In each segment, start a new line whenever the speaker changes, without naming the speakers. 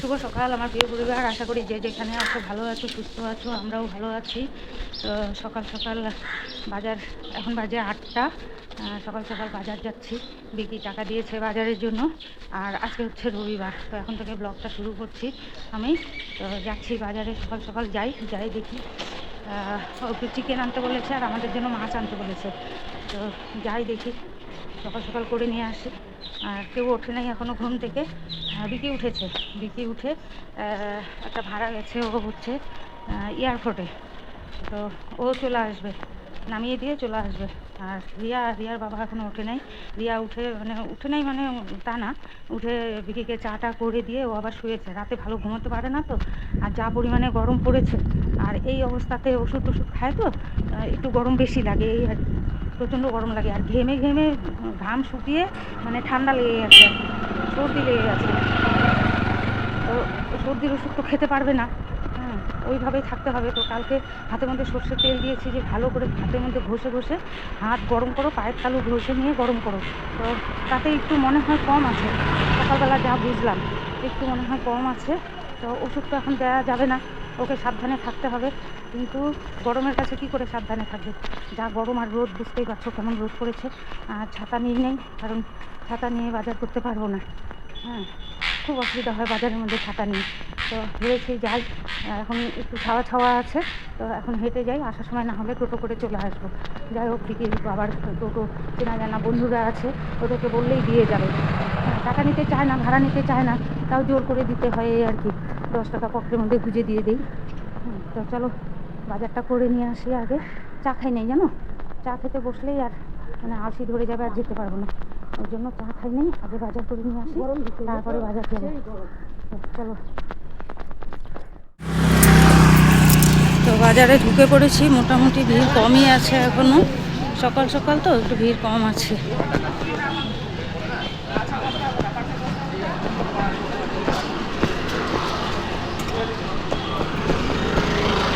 শুভ সকাল, আমার প্রিয় পরিবার। আশা করি যে যেখানে আছো ভালো আছো, সুস্থ আছো, আমরাও ভালো আছি। তো সকাল সকাল বাজার, এখন বাজে আটটা। সকাল সকাল বাজার যাচ্ছি। বিকি টাকা দিয়েছে বাজারের জন্য। আর আজকে হচ্ছে রবিবার। তো এখন থেকে ব্লগটা শুরু করছি আমি। তো যাচ্ছি বাজারে, সকাল সকাল যাই যাই দেখি। চিকেন আনতে বলেছে আর আমাদের জন্য মাছ আনতে বলেছে। তো যাই দেখি। সকাল সকাল করে নিয়ে আসি। আর কেউ ওঠে নাই এখনও ঘুম থেকে। বিকি উঠেছে। বিকি উঠে একটা ভাড়া গেছে ও হচ্ছে এয়ারপোর্টে। তো ও চলে আসবে। নামিয়ে দিয়ে চলে আসবে। আর রিয়া, রিয়ার বাবা এখনও ওঠে নাই। রিয়া উঠে মানে উঠে নাই মানে তা না। উঠে বিকিকে চাটা করে দিয়ে ও আবার শুয়েছে। রাতে ভালো ঘুমোতে পারে না তো। আর যা পরিমাণে গরম পড়েছে। আর এই অবস্থাতে ওষুধ টষুধ খায় তো একটু গরম বেশি লাগে। এই আর। প্রচণ্ড গরম লাগে আর ঘেমে ঘেমে ঘাম শুকিয়ে মানে ঠান্ডা লেগে গেছে, সর্দি লেগে গেছে। তো সর্দির ওষুধ তো খেতে পারবে না। হ্যাঁ ওইভাবেই থাকতে হবে। তো কালকে হাতের মধ্যে সর্ষের তেল দিয়েছি যে ভালো করে হাতের মধ্যে ঘষে ঘষে হাত গরম করো, পায়ের তালু ঘষে নিয়ে গরম করো। তো তাতে একটু মনে হয় কম আছে। সকালবেলা যা বুঝলাম, একটু মনে হয় কম আছে। তো ওষুধ তো এখন দেওয়া যাবে না। ওকে সাবধানে থাকতে হবে। কিন্তু গরমের কাছে কি করে সাবধানে থাকবে? যা গরম আর রোদ বুঝতেই পারছ কেমন রোদ পড়েছে। আর ছাতা নিয়ে নেই কারণ ছাতা নিয়ে বাজার করতে পারব না। হ্যাঁ খুব অসুবিধা হয় বাজারের মধ্যে ছাতা নিয়ে। তো ভেবেছি যাই এখন একটু ছাওয়া ছাওয়া আছে তো এখন হেঁটে যাই আসার সময় না হলে টোটো করে চলে আসব। যাই হোক দিকে আবার টোটো চেনা জানা বন্ধুরা আছে ওদেরকে বললেই দিয়ে যাবে। হ্যাঁ, টাকা নিতে চায় না ভাড়া নিতে চায় না তাও জোর করে দিতে হয় এই আর কি। দশ টাকা পকেটের মধ্যে গুঁজে দিয়ে দিই। তো চলো বাজারটা করে নিয়ে আসি আগে। চা খাই নেই জানো? চা খেতে বসলেই আর মানে আলসি ধরে যাবে আর যেতে পারব না। ওই জন্য চা খাই নেই আগে বাজার করে নিয়ে আসি তারপরে বাজার যাব চলো। তো বাজারে ঢুকে পড়েছি মোটামুটি ভিড় কমই আছে এখনও। সকাল সকাল তো একটু ভিড় কম আছে
শিমুলের আমার সস্তা হয়েছে আমি কমে খাইতে পারি ওই পাঁচ কেজি আনলে তখন কার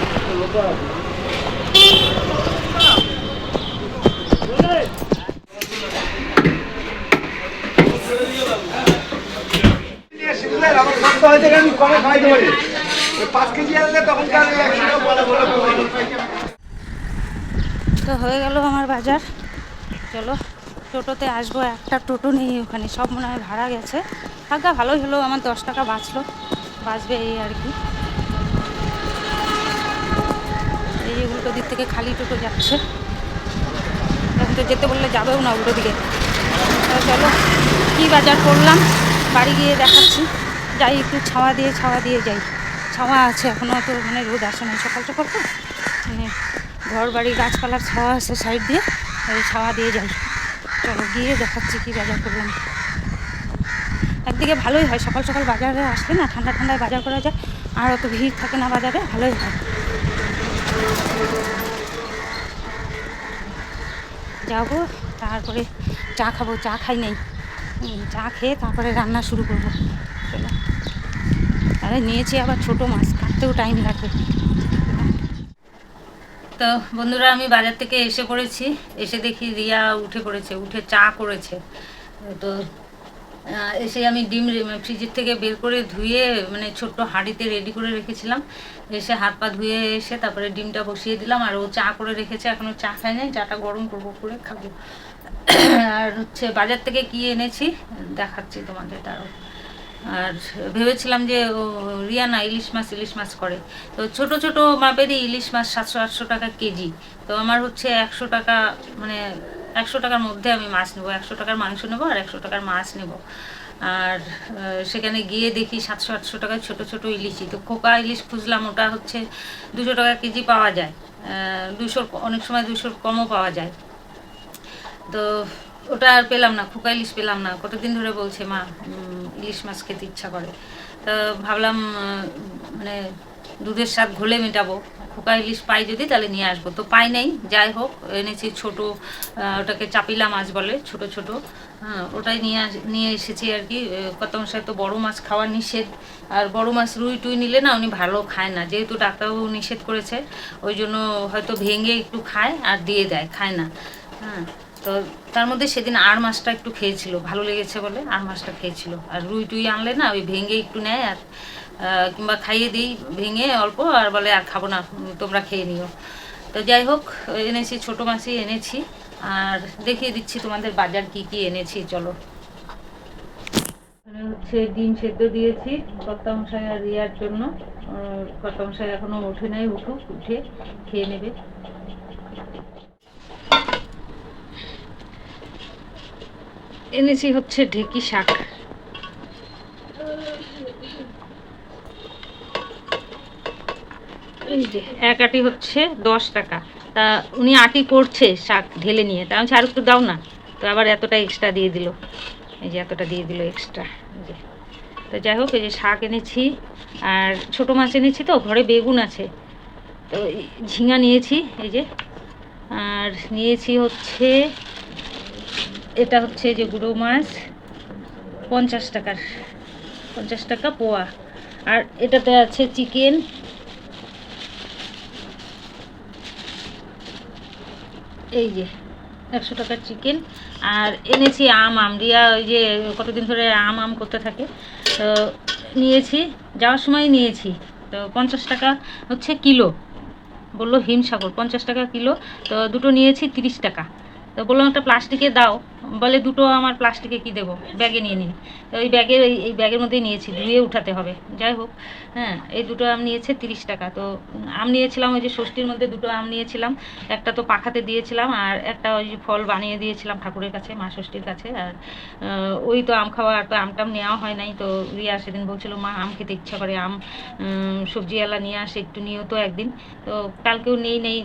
একশো বলে বলে
তো হয়ে গেল আমার বাজার। চলো, টোটোতে আসব, একটা টোটো নেই ওখানে। সব মনে হয় ভাড়া গেছে। টাকা ভালোই হলো, আমার দশ টাকা বাঁচলো। বাঁচবে এই আর কি। এই যে উল্টো দিক থেকে খালি টোটো যাচ্ছে। এখন তো যেতে বললে যাবেও না উল্টো দিকে। চলো, কী বাজার করলাম? বাড়ি গিয়ে দেখাচ্ছি। যাই, একটু ছাওয়া দিয়ে ছাওয়া দিয়ে যাই। ছাওয়া আছে এখনও তো মানে রোদ আসে না সকাল সকাল তো। মানে ঘর, বাড়ি গাছপালার ছাওয়া আছে সাইড দিয়ে ওই ছাওয়া দিয়ে যাই। চলো, গিয়ে দেখাচ্ছি কী বাজার করলাম। একদিকে ভালোই হয়, সকাল সকাল বাজারে আসলে না ঠান্ডা ঠান্ডায় বাজার করা যায়। আর অত ভিড় থাকে না বাজারে, ভালোই হয়। যাব, তারপরে চা খাব, চা খাই নেই। চা খেয়ে তারপরে রান্না শুরু করব। আরে নিয়েছি আবার ছোটো মাছ কাটতেও টাইম লাগবে। তো বন্ধুরা, আমি বাজার থেকে এসে পড়েছি। এসে দেখি রিয়া উঠে পড়েছে, উঠে চা করেছে। তো এসে আমি ডিম ফ্রিজের থেকে বের করে ধুয়ে মানে ছোট্ট হাঁড়িতে রেডি করে রেখেছিলাম। এসে হাত পা ধুয়ে এসে তারপরে ডিমটা বসিয়ে দিলাম। আর ও চা করে রেখেছে এখনও চা খাই নাই। চাটা গরম করব করে খাব। আর হচ্ছে বাজার থেকে কি এনেছি, দেখাচ্ছি তোমাদের তারও আর ভেবেছিলাম যে ও রিয়া না ইলিশ মাছ ইলিশ মাছ করে। তো ছোট ছোট মাপেরই ইলিশ মাছ সাতশো আটশো টাকা কেজি। তো আমার হচ্ছে একশো টাকা মানে একশো টাকার মধ্যে আমি মাছ নেব, একশো টাকার মাংস নেব আর একশো টাকার মাছ নেব। আর সেখানে গিয়ে দেখি সাতশো, আটশো টাকার ছোট ছোট ইলিশই। তো খোকা ইলিশ খুঁজলাম, ওটা হচ্ছে দুশো টাকা কেজি পাওয়া যায়। দুশো অনেক সময় দুশোর কমও পাওয়া যায়। তো ওটা আর পেলাম না, খোকা ইলিশ পেলাম না। কতদিন ধরে বলছে, মা ইলিশ মাছ খেতে ইচ্ছা করে। তো ভাবলাম মানে দুধের স্বাদ ঘোলে মেটাবো। খোকা ইলিশ পাই যদি তাহলে নিয়ে আসব। তো পাই নাই, যাই হোক, এনেছি ছোট ওটাকে চাপিলা মাছ বলে, ছোট ছোট। হ্যাঁ ওটাই নিয়ে নিয়ে এসেছি আর কি। কত মশাই তো বড়ো মাছ খাওয়া নিষেধ। আর বড় মাছ রুই টুই নিলে না উনি ভালো খায় না। যেহেতু ডাক্তারবাবু নিষেধ করেছে, ওই জন্য হয়তো ভেঙে একটু খায় আর দিয়ে দেয়, খায় না। হ্যাঁ তো তার মধ্যে সেদিন আর মাছটা একটু খেয়েছিল, ভালো লেগেছে বলে, আর মাছটা খেয়েছিল। আর রুই টুই আনলে না ওই ভেঙে একটু নেয় আর কিংবা খাইয়ে দিই, ভেঙে অল্প, আর বলে, আর খাব না, তোমরা খেয়ে নিও। তো যাই হোক, এনেছি, ছোটো মাছই এনেছি, আর দেখিয়ে দিচ্ছি তোমাদের বাজার কি কি এনেছি, চলো। হচ্ছে ডিম সেদ্ধ দিয়েছি, কর্তামশাই আর রিয়ার জন্য। কর্তামশাই এখনও ওঠে নাই, উঠুক, উঠে খেয়ে নেবে। এনেছি হচ্ছে ঢেকি শাক। এই যে এক আটি হচ্ছে দশ টাকা। তা উনি আটি করছে শাক ঢেলে নিয়ে। তা আমি আর একটু দাও না। তো আবার এতটা এক্সট্রা দিয়ে দিল। এই যে এতটা দিয়ে দিল এক্সট্রা যে। তো যাই হোক, এই যে শাক এনেছি। আর ছোটো মাছ এনেছি তো, ঘরে বেগুন আছে। তো ঝিঙা নিয়েছি, এই যে। আর নিয়েছি হচ্ছে, এটা হচ্ছে যে গুঁড়ো মাছ, পঞ্চাশ টাকার, পঞ্চাশ টাকা পোয়া। আর এটাতে আছে চিকেন এই যে, একশো টাকার চিকেন আর এনেছি আম আম রিয়া ওই যে কতদিন ধরে আম আম করতে থাকে, তো নিয়েছি, যাওয়ার সময় নিয়েছি, তো পঞ্চাশ টাকা হচ্ছে কিলো, বলল হিমসাগর, পঞ্চাশ টাকা কিলো, তো দুটো নিয়েছি তিরিশ টাকা। তো বললাম, একটা প্লাস্টিকে দাও। বলে, দুটো আমার প্লাস্টিকে কি দেবো? ব্যাগে নিয়ে নিন তো ওই ব্যাগের এই এই ব্যাগের মধ্যেই নিয়েছি, ধুয়ে উঠাতে হবে। যাই হোক হ্যাঁ এই দুটো আম নিয়েছে তিরিশ টাকা। তো আম নিয়েছিলাম, ওই যে ষষ্ঠীর মধ্যে দুটো আম নিয়েছিলাম। একটা তো পাখাতে দিয়েছিলাম, আর একটা ওই যে ফল বানিয়ে দিয়েছিলাম ঠাকুরের কাছে, মা ষষ্ঠীর কাছে। আর ওই তো আম খাওয়া, আর তো আমটাম নেওয়া হয় নাই। তো রিয়া সেদিন বলছিল, মা, আম খেতে ইচ্ছা করে, আম সবজিওয়ালা নিয়ে আসে, একটু নিয়েও তো একদিন। তো কালকেও নেই নেই।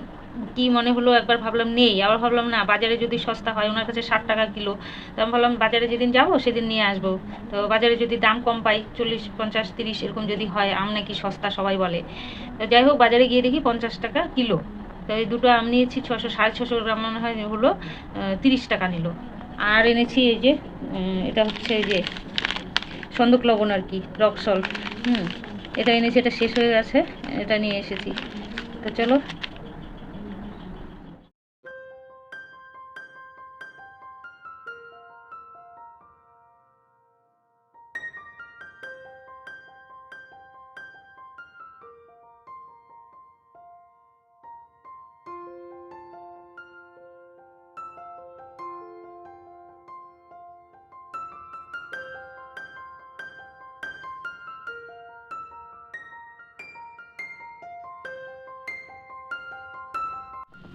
কি মনে হলো? একবার ভাবলাম নেই। আবার ভাবলাম, না, বাজারে যদি সস্তা হয়, ওনার কাছে ষাট টাকা কিলো। তো আমি ভাবলাম, বাজারে যেদিন যাব, সেদিন নিয়ে আসব। তো বাজারে যদি দাম কম পাই, চল্লিশ, পঞ্চাশ, তিরিশ, এরকম যদি হয়, আম নাকি সস্তা সবাই বলে। তো যাই হোক, বাজারে গিয়ে দেখি পঞ্চাশ টাকা কিলো। তো এই দুটো আম নিয়েছি ছশো সাড়ে ছশো গ্রাম মনে হয় হলো তিরিশ টাকা নিল। আর এনেছি এই যে এটা হচ্ছে এই যে, সন্দক লবণ আর কি, রক সল্ট। হুম, এটা এনেছি, এটা শেষ হয়ে গেছে, এটা নিয়ে এসেছি। তো চলো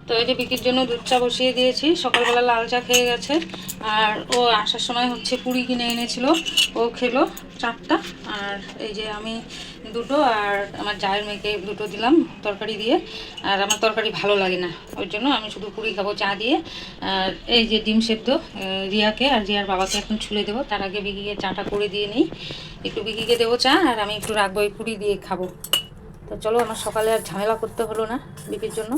তো এই যে বিকির জন্য দুধ চা বসিয়ে দিয়েছি। সকালবেলা লাল চা খেয়ে গেছে। আর ও আসার সময় হচ্ছে পুরি কিনে এনেছিল। ও খেলো চারটা। আর এই যে আমি দুটো আর আমার জায়ের মেয়েকে দুটো দিলাম তরকারি দিয়ে। আর আমার তরকারি ভালো লাগে না। ওই জন্য আমি শুধু পুরি খাব চা দিয়ে। আর এই যে ডিম সেদ্ধ রিয়াকে আর রিয়ার বাবাকে এখন ছুলে দেবো। তার আগে বিকিকে চাটা করে দিয়ে নিই। একটু বিকিকে দেবো চা আর আমি একটু রাখব এই পুরি দিয়ে খাব। তো চলো, আমার সকালে আর ঝামেলা করতে হলো না বিকির জন্য।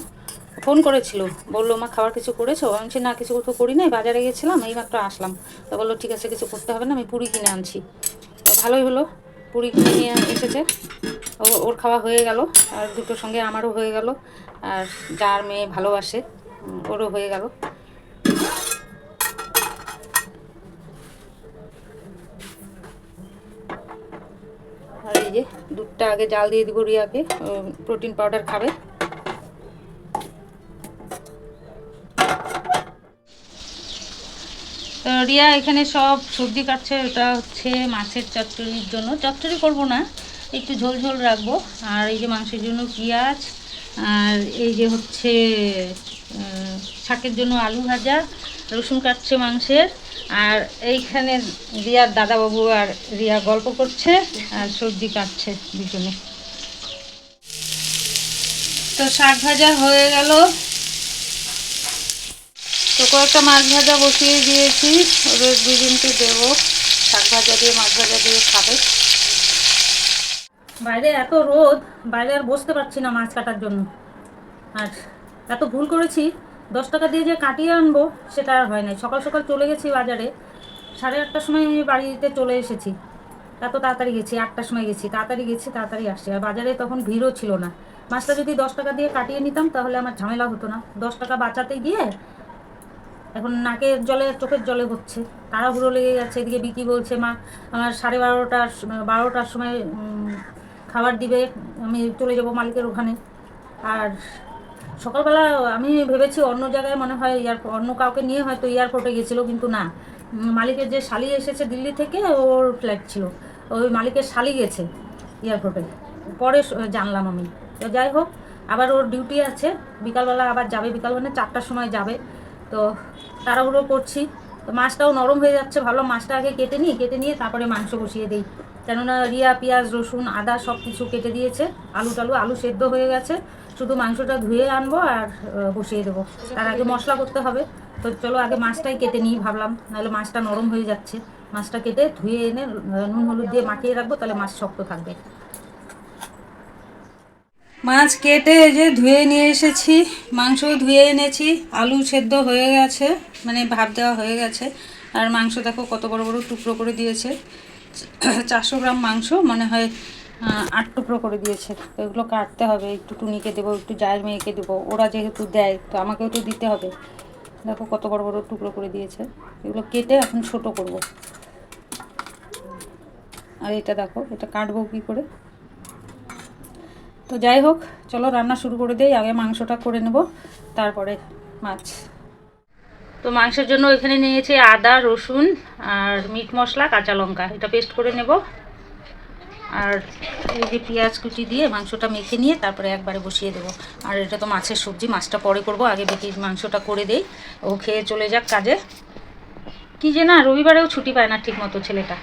ফোন করেছিল। বলল, মা, খাবার কিছু করেছ? আমি বলছি, না, কিছু তো করি নাই বাজারে গেছিলাম এইমাত্র আসলাম। তো বলল, ঠিক আছে, কিছু করতে হবে না, আমি পুরি কিনে আনছি। তো ভালোই হলো, পুরি কিনে নিয়ে এসেছে। ও, ওর খাওয়া হয়ে গেল, আর দুটোর সঙ্গে আমারও হয়ে গেল, আর যার মেয়ে ভালোবাসে ওরও হয়ে গেল। আর এই যে দুধটা আগে জাল দিয়ে দিব রিয়াকে প্রোটিন পাউডার খাবে। তো রিয়া, এখানে সব সবজি কাটছে ওটা হচ্ছে মাছের চচ্চড়ির জন্য। চচ্চড়ি করব না, একটু ঝোল ঝোল রাখব। আর এই যে মাংসের জন্য পেঁয়াজ, আর এই যে হচ্ছে শাকের জন্য আলু ভাজা, রসুন কাটছে মাংসের। আর এইখানে রিয়ার দাদাবাবু আর রিয়া গল্প করছে, আর সবজি কাটছে দুজনে। তো শাক ভাজা হয়ে গেল। কয়েকটা মাছ ভাজা বসিয়ে দিয়েছি। ওদের দুজনকে দেবো। শাক ভাজা দিয়ে, মাছ ভাজা দিয়ে খাবে। বাইরে এত রোদ, বাইরে আর বসতে পারছি না মাছ কাটার জন্য। আর এত ভুল করেছি, দশ টাকা দিয়ে যে কাটিয়ে আনব, সেটা আর হয় নাই। সকাল সকাল চলে গেছি বাজারে। সাড়ে আটটার সময় আমি বাড়িতে চলে এসেছি। এত তাড়াতাড়ি গেছি, আটটার সময় গেছি, তাড়াতাড়ি গেছি, তাড়াতাড়ি আসছি। আর বাজারে তখন ভিড়ও ছিল না। মাছটা যদি দশ টাকা দিয়ে কাটিয়ে নিতাম, তাহলে আমার ঝামেলা হতো না। দশ টাকা বাঁচাতে গিয়ে এখন নাকের জলে, চোখের জলে হচ্ছে তাড়াহুড়ো লেগে যাচ্ছে, এদিকে বিকি বলছে, মা, আমার সাড়ে বারোটার বারোটার সময় খাবার দিবে, আমি চলে যাব মালিকের ওখানে। আর সকালবেলা আমি ভেবেছি অন্য জায়গায় মনে হয় এয়ারপোর্ট অন্য কাউকে নিয়ে হয়তো এয়ারপোর্টে গেছিল, কিন্তু না। মালিকের যে শালি এসেছে দিল্লি থেকে, ওর ফ্ল্যাট ছিল। ওই মালিকের শালি গেছে এয়ারপোর্টে। পরে জানলাম আমি। তো যাই হোক, আবার ওর ডিউটি আছে। বিকালবেলা আবার যাবে বিকালবেলা চারটার সময় যাবে। তো তাড়াহুড়ো করছি। তো মাছটাও নরম হয়ে যাচ্ছে, ভালো মাছটা আগে কেটে নিই, কেটে নিয়ে তারপরে মাংস বসিয়ে দিই। কেননা রিয়া, পেঁয়াজ, রসুন, আদা সব কিছু কেটে দিয়েছে। আলু টালু, আলু সেদ্ধ হয়ে গেছে। শুধু মাংসটা ধুয়ে আনব আর বসিয়ে দেবো। তার আগে মশলা করতে হবে। তো চলো আগে মাছটাই কেটে নিই ভাবলাম। নাহলে মাছটা নরম হয়ে যাচ্ছে। মাছটা কেটে ধুয়ে এনে নুন হলুদ দিয়ে মাখিয়ে রাখব, তাহলে মাছ শক্ত থাকবে। মাছ কেটে যে ধুয়ে নিয়ে এসেছি মাংস ধুয়ে এনেছি, আলু সেদ্ধ হয়ে গেছে মানে ভাপ দেওয়া হয়ে গেছে। আর মাংস দেখো কত বড় বড় টুকরো করে দিয়েছে। চারশো গ্রাম মাংস, মনে হয় আট টুকরো করে দিয়েছে। তো এগুলো কাটতে হবে, একটু টুনিকে দেবো, একটু জায়ের মেয়েকে দেবো, ওরা যেহেতু দেয়, তো আমাকেও তো দিতে হবে। দেখো কত বড় বড় টুকরো করে দিয়েছে। এগুলো কেটে এখন ছোট করব। আর এটা দেখো, এটা কাটবো কী করে? তো যাই হোক, চলো রান্না শুরু করে দেই, আগে মাংসটা করে নেব, তারপরে মাছ। তো মাংসের জন্য এখানে নিয়েছি আদা, রসুন আর মিট মশলা, কাঁচা লঙ্কা। এটা পেস্ট করে নেব। আর এই যে পেঁয়াজ কুচি দিয়ে মাংসটা মেখে নিয়ে তারপরে একবারে বসিয়ে দেবো। আর এটা তো মাছের সবজি, মাছটা পরে করব, আগে বেটি মাংসটা করে দেই। ও খেয়ে চলে যাক কাজে। কি যে না, রবিবারেও ছুটি পায় না ঠিক মতো ছেলেটা।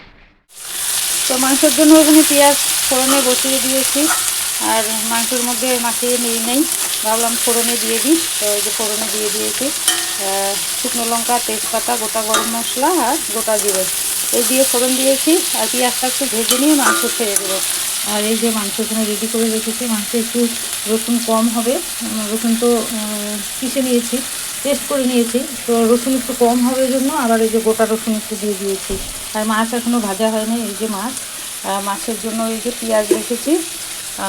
তো মাংসের জন্য ওখানে পেঁয়াজ ফোড়নে বসিয়ে দিয়েছি। আর মাংসের মধ্যে মাখিয়ে নিয়ে নেই। ভাবলাম ফোড়নে দিয়ে দিই। তো এই যে ফোড়নে দিয়ে দিয়েছি। শুকনো লঙ্কা, তেজপাতা, গোটা গরম মশলা আর গোটা জিরে। এই দিয়ে ফোড়ন দিয়েছি। আর পেঁয়াজটা একটু ভেজে নিয়ে মাংস ছেড়ে দেবো। আর এই যে মাংস এখানে রেডি করে রেখেছি। মাংস একটু রসুন কম হবে। রসুন তো পিষে নিয়েছি। টেস্ট করে নিয়েছি। তো রসুন একটু কম হবে জন্য আবার এই যে গোটা রসুন একটু দিয়ে দিয়েছি। আর মাছ এখনও ভাজা হয়নি। এই যে মাছ। মাছের জন্য এই যে পেঁয়াজ রেখেছি।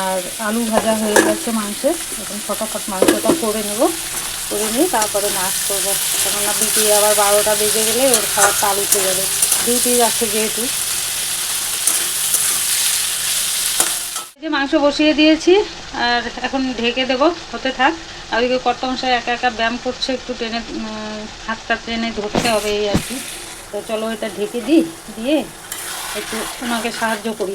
আর আলু ভাজা হয়ে গেছে মাংসে। এখন ফটাফট মাংসটা করে নেব। করে নিয়ে তারপরে মাছ করব। কেননা বিটি আবার বারোটা বেজে গেলে ওর খাবারটা আলু উঠে যাবে। ডিউটি যাচ্ছে যেহেতু। যে মাংস বসিয়ে দিয়েছি, আর এখন ঢেকে দেবো। হতে থাক। আর ওইদিকে কর্তমশাই একা একা ব্যায়াম করছে, একটু টেনে হাতটা টেনে ধরতে হবে এই আর কি। তো চলো এটা ঢেকে দিই, দিয়ে একটু ওনাকে সাহায্য করি।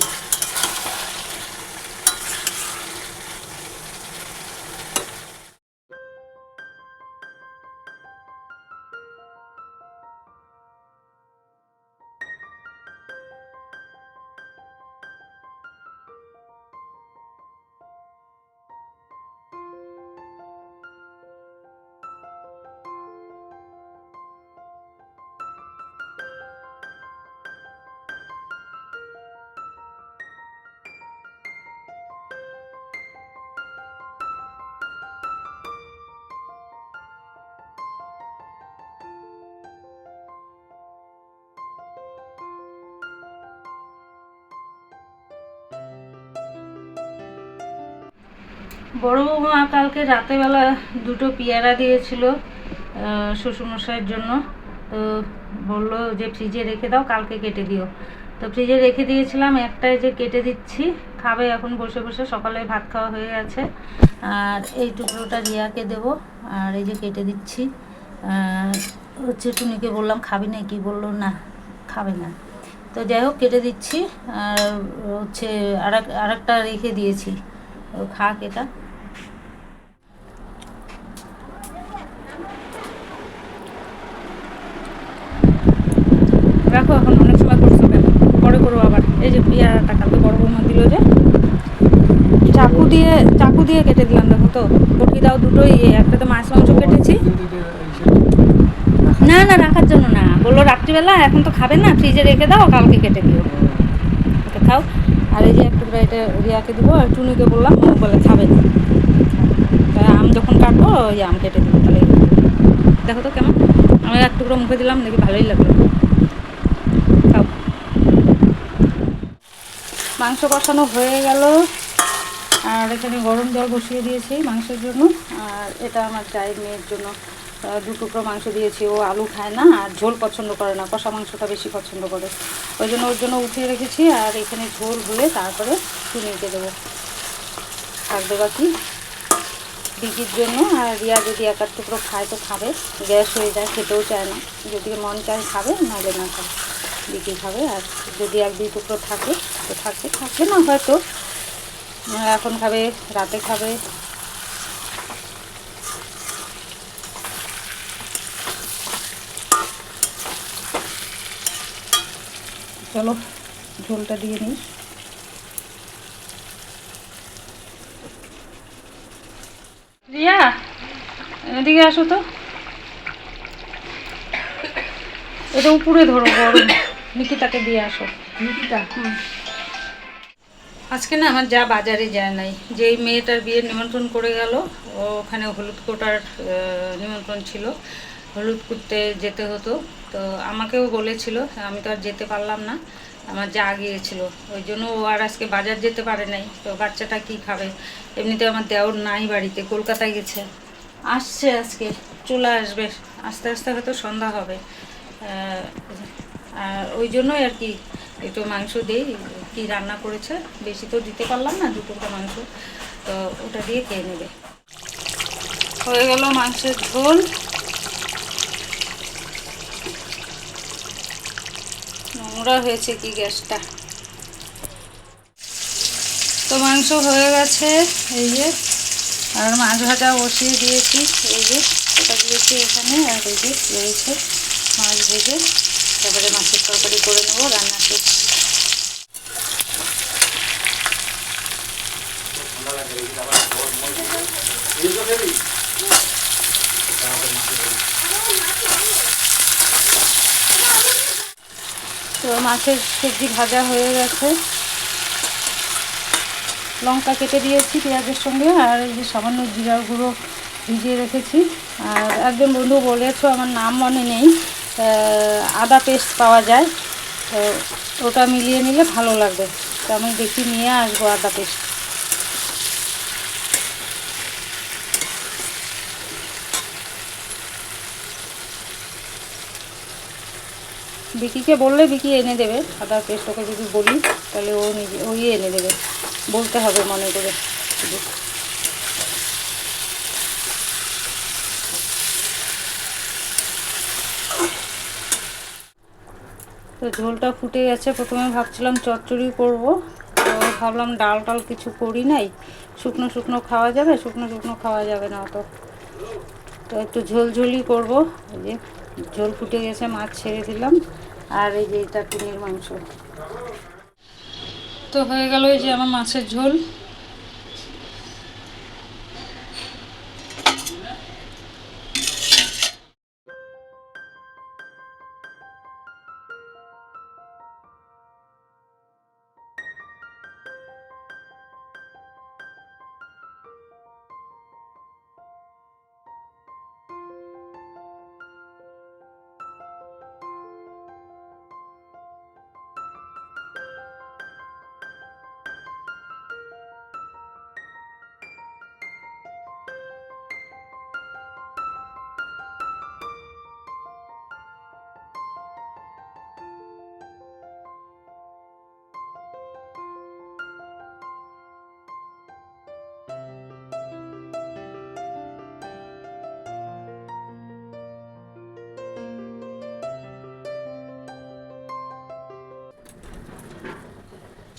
বড় বৌমা কালকে রাতেবেলা দুটো পেয়ারা দিয়েছিল শ্বশুরমশাইয়ের জন্য। তো বলল যে ফ্রিজে রেখে দাও, কালকে কেটে দিও। তো ফ্রিজে রেখে দিয়েছিলাম, একটাই যে কেটে দিচ্ছি, খাবে এখন বসে বসে, সকালে ভাত খাওয়া হয়ে গেছে। আর এই টুকরোটা রিয়াকে দেব, আর এই যে কেটে দিচ্ছি। হচ্ছে টুনিকে বললাম, খাবি না? কি বলল, না, খাবে না। তো যাই হোক, কেটে দিচ্ছি, আর হচ্ছে আর আরেকটা রেখে দিয়েছি। ও খাক এটা রাখো, এখন অনেক সময় করছ পরে করব আবার। এই যে পেয়ারাটা কালকে বড় বৌমা দিল যে, চাকু দিয়ে চাকু দিয়ে কেটে দিলাম, দেখো তো। বটি দাও দুটোই একটাতে মাছ মাংস কেটেছি। না না, রাখার জন্য না। বলল রাত্রিবেলা, এখন তো খাবে না, ফ্রিজে রেখে দাও, কালকে কেটে দিও। খাও। আর এই যে একটু করে এটা রিয়াকে দিব, আর টুনুকে বললাম, ও বলে খাবে না। আম যখন কাটবো, ওই আম কেটে দেবো, তাহলে দেখো তো কেমন। আমি এক টুকরো মুখে দিলাম, দেখি ভালোই লাগল। মাংস কষানো হয়ে গেল। আর এখানে গরম জল বসিয়ে দিয়েছি মাংসের জন্য। আর এটা আমার চায়ের মেয়ের জন্য। দু টুকরো মাংস দিয়েছি। ও আলু খায় না আর ঝোল পছন্দ করে না, কষা মাংসটা বেশি পছন্দ করে। ওই জন্য ওর জন্য উঠিয়ে রেখেছি আর এখানে ঝোল হলে তারপরে চুনিকে দেবো। থাকবে বাকি বিকির জন্য আর রিয়া যদি এক আধ টুকরো খায় তো খাবে। গ্যাস হয়ে যায়, খেতেও চায় না। যদি মন চায় খাবে, নাহলে না খাবে। বিকি খাবে আর যদি এক দুই টুকরো থাকে, তো থাকবে থাকবে না হয়তো। এখন খাবে, রাতে খাবে। চলো ঝোলটা দিয়ে নিই। রিয়া এদিকে আসো তো। এটা উপরে ধরো গরম। নিকিতাকে দিয়ে আসো। নিকিতা? হুম। আজকে না আমার যা বাজারে যায় নাই। যেই মেয়েটার বিয়ের নিমন্ত্রণ করে গেল ওখানে হলুদ কোটার নিমন্ত্রণ ছিল। হলুদ করতে যেতে হতো। তো আমাকেও বলেছিল, আমি তো আর যেতে পারলাম না। আমার যা গিয়েছিল। ওই জন্য ও আর আজকে বাজার যেতে পারে নাই। তো বাচ্চাটা কি খাবে? এমনিতে আমার দেওর নাই বাড়িতে, কলকাতায় গেছে। আসছে আজকে, চলে আসবে। আস্তে আস্তে হয়তো সন্ধ্যা হবে। আর ওই জন্যই আর কি একটু মাংস দিই, কি রান্না করেছে। বেশি তো দিতে পারলাম না দুটো মাংস। তো ওটা দিয়ে খেয়ে নেবে। হয়ে গেল মাংসের ঝোল। নোংরা হয়েছে কি গ্যাসটা? তো মাংস হয়ে গেছে, এই যে। আর মাছ ভাজা বসিয়ে দিয়েছি, এই যে। এটা দিয়েছি এখানে, আর এই যে রয়েছে মাছ ভেজে। তারপরে মাছের তরকারি করে নেব, রান্না তো মাছের সবজি ভাজা হয়ে গেছে। লঙ্কা কেটে দিয়েছি পেঁয়াজের সঙ্গে আর এই যে সামান্য জিরা গুঁড়ো ভিজিয়ে রেখেছি। আর একজন বন্ধু বলেছ, আমার নাম মনে নেই আদা পেস্ট পাওয়া যায়। তো ওটা মিলিয়ে নিলে ভালো লাগবে। তো আমি দেখি নিয়ে আসব আদা পেস্ট। বিকিকে বললে বিকি এনে দেবে আদা পেস্ট ওকে যদি বলি, তাহলে ও নিজে ওই এনে দেবে, বলতে হবে মনে করে। তো ঝোলটা ফুটে গেছে, প্রথমে ভাবছিলাম চচ্চড়ি করব, তো ভাবলাম ডাল টাল কিছু করি নাই। শুকনো শুকনো খাওয়া যাবে, শুকনো শুকনো খাওয়া যাবে না অত। তো একটু ঝোল ঝোলই করব যে ঝোল ফুটে গেছে, মাছ ছেড়ে দিলাম। আর এই যে এটা টুনির মাংস। তো হয়ে গেল এই যে আমার মাছের ঝোল।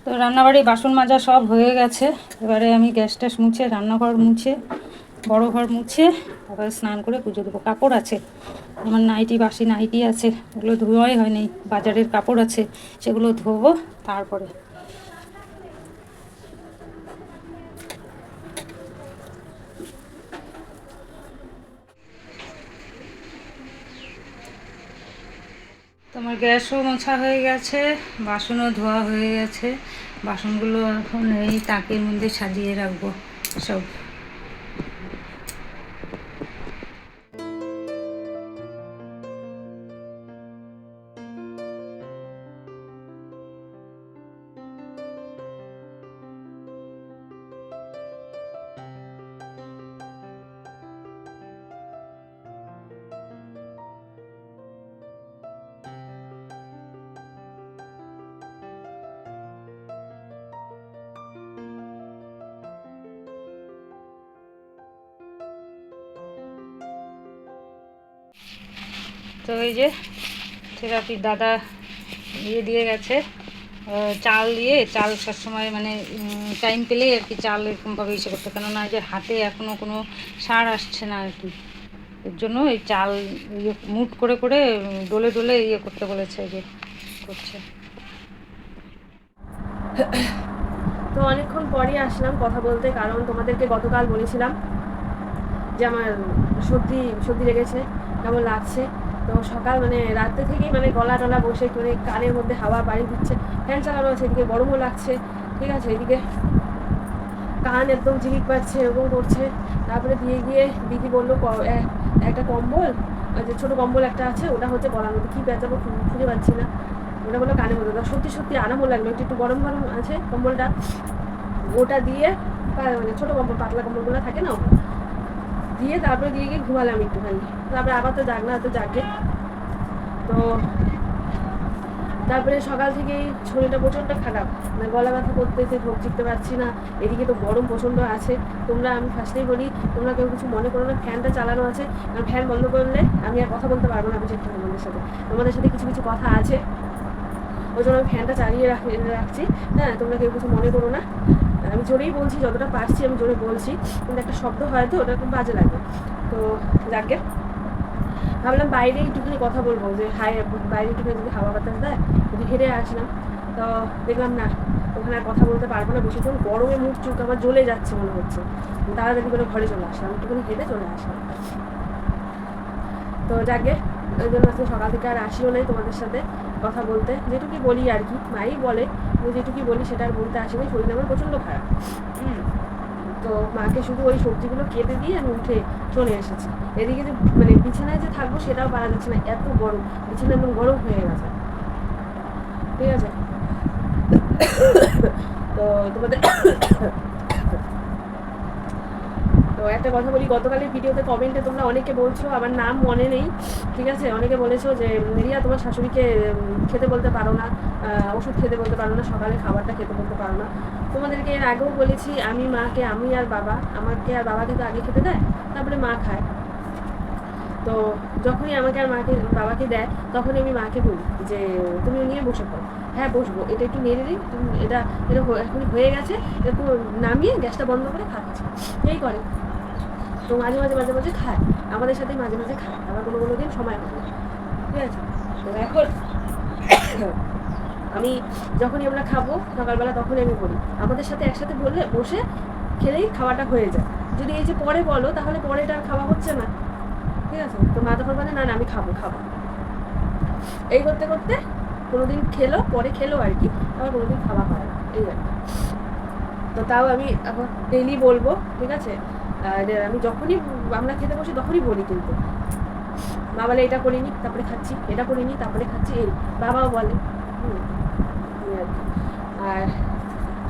তো রান্নাবাড়ি, বাসন মাজা সব হয়ে গেছে। এবারে আমি গ্যাস ট্যাস মুছে, রান্নাঘর মুছে, বড় ঘর মুছে, তারপরে স্নান করে পুজো দেবো। কাপড় আছে। আমার নাইটি, বাসি নাইটি আছে। ওগুলো ধোয়াই হয়নি। বাজারের কাপড় আছে, সেগুলো ধোবো, তারপরে তোমার গ্যাসও মোছা হয়ে গেছে, বাসনও ধোয়া হয়ে গেছে, বাসনগুলো এখন এই তাকের মধ্যে সাজিয়ে রাখব সব। যে থেরাপির দাদা ইয়ে দিয়ে গেছে চাল দিয়ে, চাল সবসময় মানে টাইম পেলেই আর কি চাল এরকমভাবে ইসে করতে। কেননা যে হাতে এখনও কোনো সার আসছে না আর কি। এর জন্য এই চাল ইয়ে মুট করে করে ডলে ডলে ইয়ে করতে বলেছে যে করছে।
তো অনেকক্ষণ পরই আসলাম কথা বলতে, কারণ তোমাদেরকে গতকাল বলেছিলাম যে আমার সর্দি সর্দি লেগেছে, কেমন লাগছে? তো সকাল মানে রাত্রে থেকেই মানে গলা টলা বসে করে কানের মধ্যে হাওয়া বাড়ি দিচ্ছে। ফ্যান চালানো আছে, এদিকে গরমও লাগছে। ঠিক আছে, এদিকে কান একদম ঝিলিক পাচ্ছে, এরকম করছে। তারপরে দিয়ে গিয়ে দিদি বলল একটা কম্বল যে ছোটো কম্বল একটা আছে, ওটা হচ্ছে গলার মধ্যে। কী পেঁচাবো খুঁজে পাচ্ছি না। ওটা বলল কানের মধ্যে। সত্যি সত্যি আরামও লাগল। একটু একটু গরম গরম আছে কম্বলটা। ওটা দিয়ে মানে ছোটো কম্বল, পাতলা কম্বলগুলো থাকে না দিয়ে তারপরে দিয়ে গিয়ে ঘুমালাম একটুখানি। তারপরে আবার তো জাগ না তো জাগে। তো তারপরে সকাল থেকেই শরীরটা প্রচণ্ড খারাপ। মানে গলা ব্যথা করতেছে ঢোক চিকতে পারছি না। এদিকে তো গরম প্রচণ্ড আছে। তোমরা আমি ফার্স্টেই বলি, তোমরা কেউ কিছু মনে করো না, ফ্যানটা চালানো আছে। কারণ ফ্যান বন্ধ করলে আমি আর কথা বলতে পারব না, আমি চেষ্টা তোমাদের সাথে। তোমাদের সাথে কিছু কিছু কথা আছে। ওই জন্য আমি ফ্যানটা চালিয়ে রাখি, রাখছি। হ্যাঁ তোমরা কেউ কিছু মনে করো না। আমি জোরেই বলছি, যতটা পারছি আমি জোরে বলছি, কিন্তু একটা শব্দ হয়তো ওটা খুব বাজে লাগে। তো যাকে, ভাবলাম বাইরে একটুখানি কথা বলব, যে হাই বাইরে একটুখানি যদি হাওয়া বাতাস দেয়, যদি হেরে আসলাম, তো দেখলাম না, ওখানে আর কথা বলতে পারব না বেশিক্ষণ গরমে মুখ চুখ আমার জ্বলে যাচ্ছে মনে হচ্ছে। তাড়াতাড়ি করে ঘরে চলে আসলাম, একটুখানি হেঁটে চলে আসলাম। তো যাকে, ওই জন্য আজকে সকাল থেকে আর আসিও নাই তোমাদের সাথে কথা বলতে, যেটুকুই বলি আর কি, মাই বলে যে যেটুকুই বলি সেটা আর বলতে আসেনি শরীর আমার প্রচণ্ড খারাপ। তো মাকে শুধু ওই সবজিগুলো কেটে দিয়ে আমি উঠে চলে এসেছি। এদিকে যে মানে বিছানায় যে থাকব সেটাও পারা যাচ্ছে না, এত গরম। বিছানা একদম গরম হয়ে গেছে। ঠিক আছে? তো তোমাদের তো একটা কথা বলি, গতকালের ভিডিওতে কমেন্টে তোমরা অনেকে বলছো, আমার নাম মনে নেই, ঠিক আছে? অনেকে বলেছ যে, রিয়া, তোমার শাশুড়িকে খেতে বলতে পারো না ওষুধ খেতে বলতে পারো না, সকালে খাবারটা খেতে বলতে পারো না। তোমাদেরকে এর আগেও বলেছি, আমি মাকে, আমি আর বাবা, আমাকে আর বাবাকে তো আগে খেতে দেয়, তারপরে মা খায়। তো যখনই আমাকে আর মাকে, বাবাকে দেয়, তখনই আমি মাকে বলি যে, তুমি নিয়ে বসে পড়ো। হ্যাঁ বসবো। এটা একটু নেড়ে দিই তুমি, এটা এটা এখন হয়ে গেছে একটু নামিয়ে গ্যাসটা বন্ধ করে খাচ্ছি। এই করে। তো মাঝে মাঝে মাঝে মাঝে খায়। আমাদের সাথে মাঝে মাঝে খায়। আবার কোনো কোনো দিন সময় হবে ঠিক আছে? তো এখন আমি যখনই আমরা খাব, সকালবেলা তখনই আমি বলি, আমাদের সাথে একসাথে বললে বসে খেলেই খাওয়াটা হয়ে যায়। যদি এই যে পরে বলো, তাহলে পরে এটা খাওয়া হচ্ছে না। ঠিক আছে? তো মা তখন বলে, না না, আমি খাব খাব। এই করতে করতে কোনোদিন খেলো, পরে খেলো আর কি। আবার কোনোদিন খাওয়া হয় না। এই আর তো তাও আমি এখন ডেইলি বলব, ঠিক আছে? আর, আমি যখনই আমরা খেতে বসি, তখনই বলি কিন্তু। মা বলে এটা করিনি তারপরে খাচ্ছি, এটা করিনি তারপরে খাচ্ছি, এই, বাবাও বলে। আর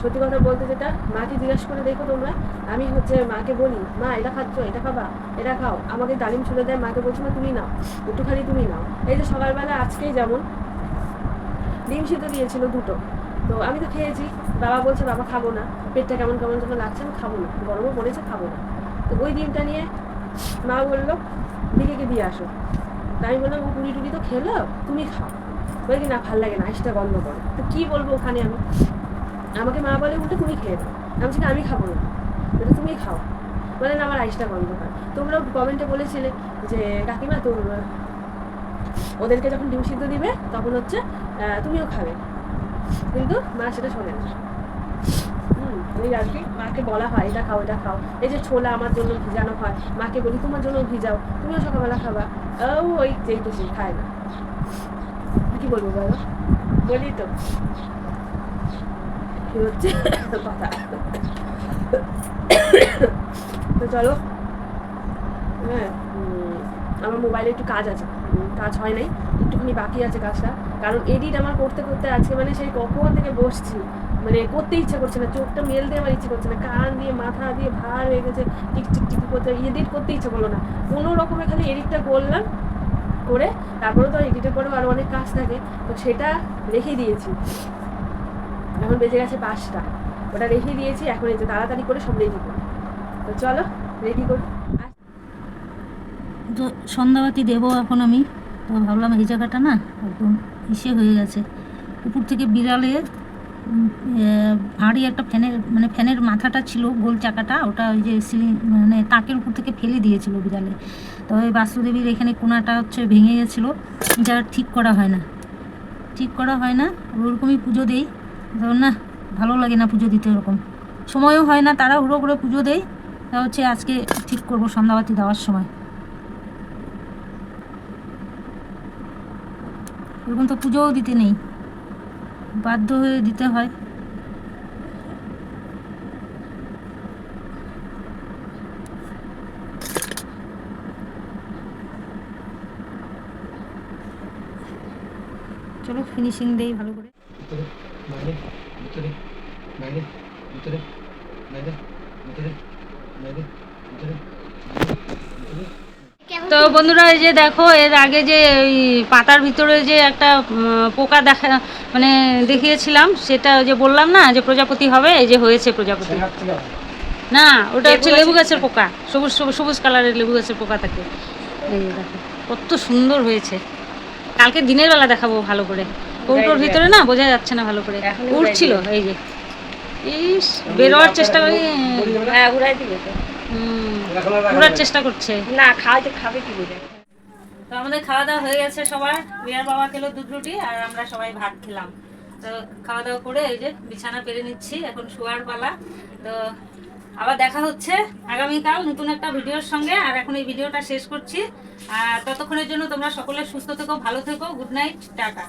সত্যি কথা বলতে যেটা, মাকে জিজ্ঞেস করে দেখো তোমরা, আমি হচ্ছে মাকে বলি, মা, এটা খাচ্ছ, এটা খাবা, এটা খাও, আমাকে ডালিম ছুলে দেয়, মাকে বলছি না তুমি নাও, একটুখানি তুমি নাও। এই যে সকালবেলা আজকেই যেমন, ডিম সিদ্ধ দিয়েছিল দুটো। তো আমি তো খেয়েছি, বাবা বলছে, বাবা, খাব না, পেটটা কেমন কেমন যেন লাগছে, আমি খাব না, গরমও পড়েছে, খাব না। তো ওই ডিমটা নিয়ে মা বলল, দিদিকে দিয়ে আসো। তা আমি বললাম, ও পুরি টুরি তো খেলো, তুমি খাও। বলে কি, না, ভালো লাগে না, আইসটা গন্ধ করে। তো কী বলব ওখানে আমি? আমাকে মা বলে, উল্টে তুমি খেয়ে দাও আমি বলছি আমি খাব না। বলে, তুমি খাও। বলে, না, আমার আইসটা গন্ধ হয় তোমরাও কমেন্টে বলেছিলে যে, কাকিমা তোর ওদেরকে যখন ডিম সিদ্ধ দিবে, তখন হচ্ছে তুমিও খাবে। কিন্তু মা সেটা শোনে না। এই আর কি, মাকে বলা হয়, এটা খাও এটা খাও। এই যে ছোলা আমার জন্য ভিজানো হয়, মাকে বলি, তোমার জন্য ভিজাও, তুমিও সকালবেলা খাবা। ও, ওই যেই তো সেই খায় না। কি বলব বলো? বলি তো। হচ্ছে? কথা। তো চলো। হ্যাঁ আমার মোবাইলে একটু কাজ আছে। কাজ হয় নাই, একটুখানি বাকি আছে কাজটা। কারণ এডিট আমার করতে করতে আজকে মানে সেই কখন থেকে বসছি। মানে করতে ইচ্ছা করছে না, চোখটা মেলতে আমার ইচ্ছে করছে না, কান দিয়ে, মাথা দিয়ে ভার হয়ে গেছে, টিক টিক টিক করতে এডিট করতে ইচ্ছা করল না। কোনো রকমে খালি এডিটটা করলাম, করে তারপরে তো এডিটের পরেও আরও অনেক কাজ থাকে, তো সেটা রেখে দিয়েছি। এখন বেজে গেছে পাঁচটা, ওটা রেখে দিয়েছি, এখন এই যে তাড়াতাড়ি করে সব রেডি করি তো চলো রেডি করি
সন্ধ্যাবাতি দেবো এখন আমি, তো ভাবলাম এই জায়গাটা না একদম ইসে হয়ে গেছে। উপর থেকে বিড়ালের ভারী একটা ফ্যানের মানে ফ্যানের মাথাটা ছিল, গোল চাকাটা, ওটা ওই যে সিলিং মানে তাকের উপর থেকে ফেলে দিয়েছিল বিড়ালে। তো ওই এখানে কোনাটা হচ্ছে ভেঙে গেছিল, যা ঠিক করা হয় না। ঠিক করা হয় না, ওরকমই পুজো দেই। ধরুন না, ভালো লাগে না পুজো দিতে ওরকম। সময়ও হয় না, তারা হুড়ো করে পুজো দেয়। তা হচ্ছে আজকে ঠিক করব, সন্ধ্যাবাতি দেওয়ার সময়। এরকম তো পুজোও দিতে নেই। বাধ্য হয়ে দিতে হয়। চলো ফিনিশিং দেই ভালো করে।
বাইরে ভিতরে বাইরে ভিতরে বাইরে ভিতরে বাইরে ভিতরে
তো বন্ধুরা এই যে দেখো এর আগে যে ওই পাতার ভিতরে যে একটা পোকা দেখা মানে দেখিয়েছিলাম সেটা ওই যে বললাম না যে প্রজাপতি হবে এই যে হয়েছে প্রজাপতি। না ওটা হচ্ছে লেবু গাছের পোকা সবুজ সবুজ কালারের লেবু গাছের পোকা থাকে। এই দেখো কত সুন্দর হয়েছে। কালকে দিনের বেলা দেখাবো ভালো করে। কৌটোর ভিতরে না বোঝা যাচ্ছে না ভালো করে। উঠছিল এই যে। ইস বেরোয়ার চেষ্টা করি
হ্যাঁ। উড়াই দিবে তো।
চেষ্টা করছে।
না খাওয়াতে খাবে কি বোঝায়
তো আমাদের খাওয়া দাওয়া হয়ে গেছে সবার। রিয়ার বাবা খেলো দুধ রুটি আর আমরা সবাই ভাত খেলাম। তো খাওয়া দাওয়া করে এই যে বিছানা পেরে নিচ্ছি, এখন শোয়ার পালা। তো আবার দেখা হচ্ছে আগামীকাল নতুন একটা ভিডিওর সঙ্গে। আর এখন এই ভিডিওটা শেষ করছি। আর ততক্ষণের জন্য তোমরা সকলে সুস্থ থেকো, ভালো থেকো, গুড নাইট, টাটা।